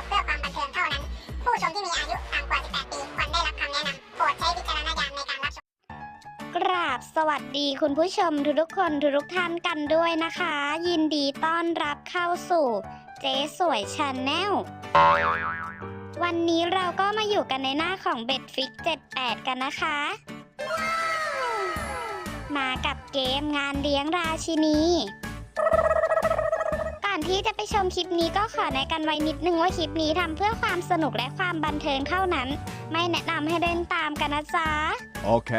กเพื่อความบันเทิงเท่านั้นผู้ชมที่มีอายุต่ำกว่า18ปีควรได้รับคำแนะนำโปรดใช้วิจารณญาณในการรับชมกราบสวัสดีคุณผู้ชมทุกๆคนทุกๆท่านกันด้วยนะคะ ยินดีต้อนรับเข้าสู่เจ๊สวยชาแนล วันนี้เราก็มาอยู่กันในหน้าของเบ็ดฟิก78 กันนะคะ มากับเกมงานเลี้ยงราชินี ก่อนที่จะไปชมคลิปนี้ก็ขอแนะกันไว้นิดนึงว่าคลิปนี้ทำเพื่อความสนุกและความบันเทิงเท่านั้น ไม่แนะนำให้เล่นตามกันนะจ๊ะ โอเค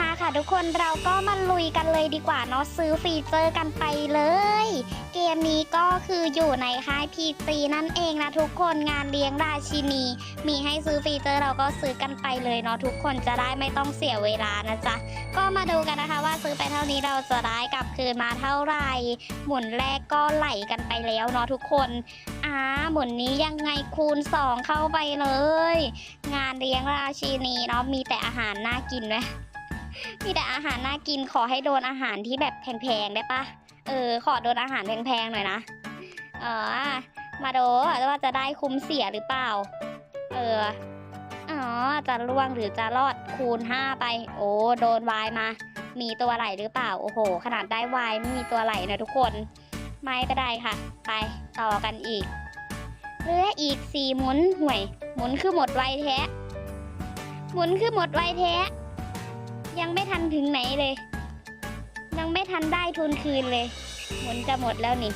มาค่ะทุกคนเราก็มาลุยกันเลยดีกว่าเนาะซื้อฟีเจอร์กันไปเลย เกมนี้ก็คืออยู่ในค่าย PC นั่นเองนะทุกคนงานเลี้ยงราชินี มีให้ซื้อฟีเจอร์เราก็ซื้อกันไปเลยเนาะทุกคนจะได้ไม่ต้องเสียเวลานะจ๊ะก็มาดูกันนะคะว่าซื้อไปเท่านี้เราจะได้กลับคืนมาเท่าไหร่หมุนแรกก็ไหลกันไปแล้วเนาะทุกคนอ่าหมุนนี้ยังไงคูณ 2 เข้าไปเลย งานเลี้ยงราชินีเนาะมีแต่อาหารน่ากินไหม มีแต่อาหารน่ากินขอให้โดนอาหารที่แบบแพงๆได้ปะเออ ขอโดนอาหารแพงๆหน่อยนะเออมาโดว่าจะได้คุ้มเสียหรือเปล่า เอออ๋อจะล่วงหรือจะรอดคูณ 5 ไป โอ้โดนวายมา มีตัวไหลหรือเปล่า โอ้โห ขนาดได้วายไม่มีตัวไหลนะทุกคน ไม่ก็ได้ค่ะ ไปต่อกันอีกเหลืออีกสี่หมุนห่วย หมุนคือหมดไวแท้ หมุนคือหมดไวแท้ ยังไม่ทันถึงไหนเลย ยังไม่ทันได้ทุนคืนเลย หมุนจะหมดแล้วนี่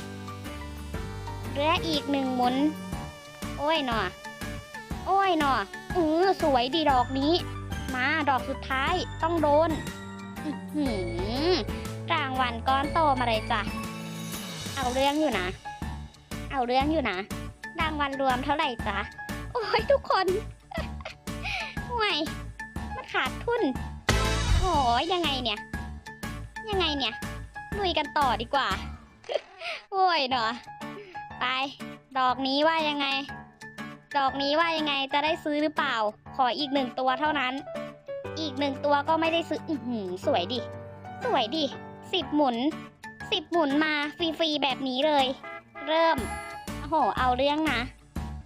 เหลืออีกหนึ่งหมุน โอ้ยหนอโอ้ยหนอเออสวยดีดอกนี้ มาดอกสุดท้ายต้องโดนหือรางวัลก้อนโตมาเลยจ้ะ เอาเรื่องอยู่นะ เอาเรื่องอยู่นะ รางวัลรวมเท่าไหร่จ๊ะ โอ้ยทุกคนห่วยมันขาดทุน โอ้ยยังไงเนี่ย ยังไงเนี่ยลุยกันต่อดีกว่า โอ้ยเนาะไป ดอกนี้ว่ายังไง ดอกนี้ว่ายังไงจะได้ซื้อหรือเปล่า ขออีกหนึ่งตัวเท่านั้น อีกหนึ่งตัวก็ไม่ได้ซื้ออือหือสวยดิ สวยดิสิบหมุนสิบหมุนมาฟรีๆแบบนี้เลย เริ่มโอ้โห เอาเรื่องนะ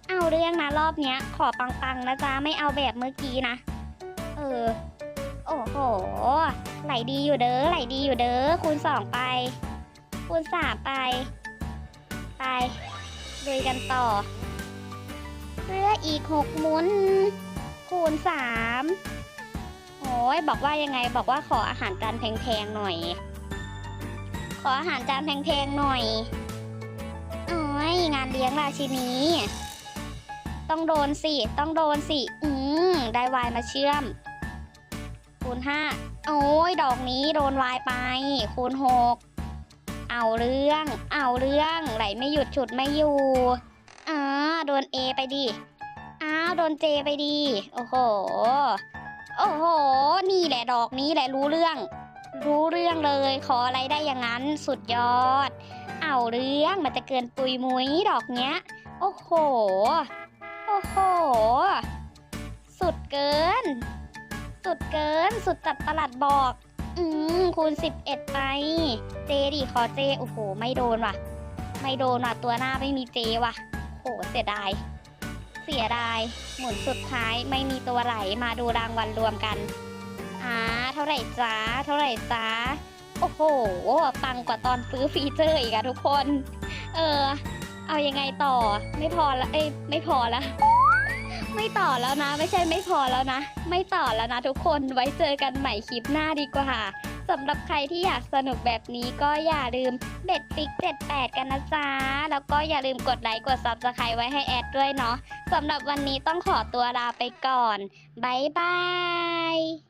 เอาเรื่องนะรอบเนี้ย ขอปังๆนะจ๊ะไม่เอาแบบเมื่อกี้นะ เออ โอ้โห ไหลดีอยู่เด้อ ไหลดีอยู่เด้อ คูณสองไป คูณสามไป ไปลุยกันต่อเหลืออีกหกหมุน คูณสามโอ้ยบอกว่ายังไง บอกว่าขออาหารจานแพงๆหน่อย ขออาหารจานแพงๆหน่อยโอ้ยงานเลี้ยงราชินีต้องโดนสิ ต้องโดนสิ อืมได้วายมาเชื่อม คูณห้าโอ้ยดอกนี้โดนวายไป คูณหกเอาเรื่อง เอาเรื่องไหลไม่หยุดฉุดไม่อยู่อ่าโดน A ไปดิอ้าวโดน J ไปดิโอ้โหโอ้โห นี่แหละดอกนี้แหละรู้เรื่อง รู้เรื่องเลย ขออะไรได้อย่างนั้นสุดยอด เอาเรื่องมันจะเกินปุยมุ้ยดอกเนี้ย โอ้โห โอ้โห สุดเกิน สุดเกิน สุดจัดประหลัดบอก อืมคูณ 11 ไป เจดิขอเจ โอ้โห ไม่โดนว่ะ ไม่โดนว่ะ ตัวหน้าไม่มีเจว่ะโหเสียดาย เสียดาย หมุนสุดท้ายไม่มีตัวไหล มาดูรางวัลรวมกันอ่าเท่าไหร่จ้า เท่าไหร่จ้า โอ้โห ปังกว่าตอนซื้อฟีเจอร์อีกอะทุกคน เออ เอายังไงต่อ ไม่พอละ เอ้ย ไม่พอละ ไม่ต่อแล้วนะ ไม่ใช่ไม่พอแล้วนะ ไม่ต่อแล้วนะทุกคนไว้เจอกันใหม่คลิปหน้าดีกว่าสำหรับใครที่อยากสนุกแบบนี้ก็อย่าลืมเบ็ดฟิก78 กันนะจ๊ะ แล้วก็อย่าลืมกดไลค์กด Subscribe ไว้ให้แอดด้วยเนาะสำหรับวันนี้ต้องขอตัวลาไปก่อน บ๊ายบาย